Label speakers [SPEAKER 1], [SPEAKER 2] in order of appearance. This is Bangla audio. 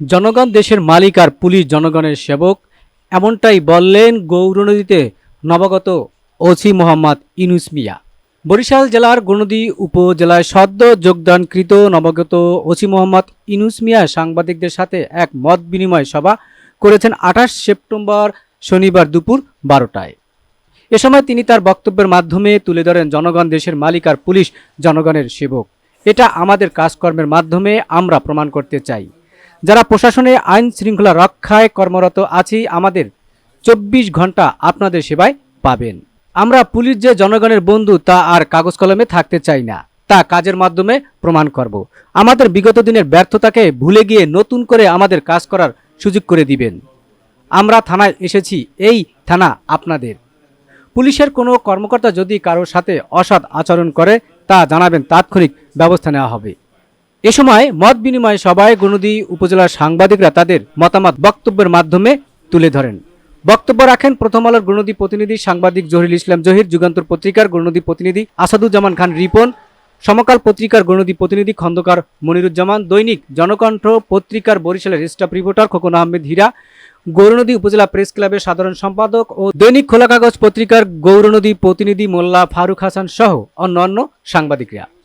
[SPEAKER 1] জনগণ দেশের মালিক আর পুলিশ জনগণের সেবক। এমনটাই বললেন গৌরনদীতে নবাগত ওসি মোহাম্মদ ইনুস মিয়া। বরিশাল জেলার গণদী উপজেলায় সদ্য যোগদানকৃত নবাগত ওসি মোহাম্মদ ইনুস মিয়া সাংবাদিকদের সাথে এক মত বিনিময় সভা করেছেন আঠাশ সেপ্টেম্বর শনিবার দুপুর বারোটায়। এ সময় তিনি তার বক্তব্যের মাধ্যমে তুলে ধরেন জনগণ দেশের মালিক আর পুলিশ জনগণের সেবক। এটা আমাদের কাজকর্মের মাধ্যমে আমরা প্রমাণ করতে চাই। যারা প্রশাসনে আইন শৃঙ্খলা রক্ষায় কর্মরত আছি, আমাদের চব্বিশ ঘণ্টা আপনাদের সেবায় পাবেন। আমরা পুলিশ যে জনগণের বন্ধু, তা আর কাগজ কলমে থাকতে চাই না। তা কাজের মাধ্যমে প্রমাণ করব। আমাদের বিগত দিনের ব্যর্থতাকে ভুলে গিয়ে নতুন করে আমাদের কাজ করার সুযোগ করে দিবেন। আমরা থানায় এসেছি, এই থানা আপনাদের। পুলিশের কোনো কর্মকর্তা যদি কারোর সাথে অসৎ আচরণ করে, তা জানাবেন, তাৎক্ষণিক ব্যবস্থা নেওয়া হবে। এ সময় মত বিনিময় সভায় গণদী উপজেলার সাংবাদিকরা তাদের মতামত বক্তব্যের মাধ্যমে তুলে ধরেন। বক্তব্য রাখেন প্রথম আলোর গণদী প্রতিনিধি সাংবাদিক জহিরুল ইসলাম জহির, যুগান্তর পত্রিকার গণদী প্রতিনিধি আসাদুজ্জামান খান রিপন, সমকাল পত্রিকার গণদী প্রতিনিধি খন্দকার মনিরুজ্জামান, দৈনিক জনকণ্ঠ পত্রিকার বরিশালের staff reporter Khokon Ahmed Hira, Gournadi upazila press ক্লাবের সাধারণ সম্পাদক ও দৈনিক খোলা কাগজ পত্রিকার গৌরনদী প্রতিনিধি মোল্লা ফারুক হাসান সহ অন্যান্য সাংবাদিকরা।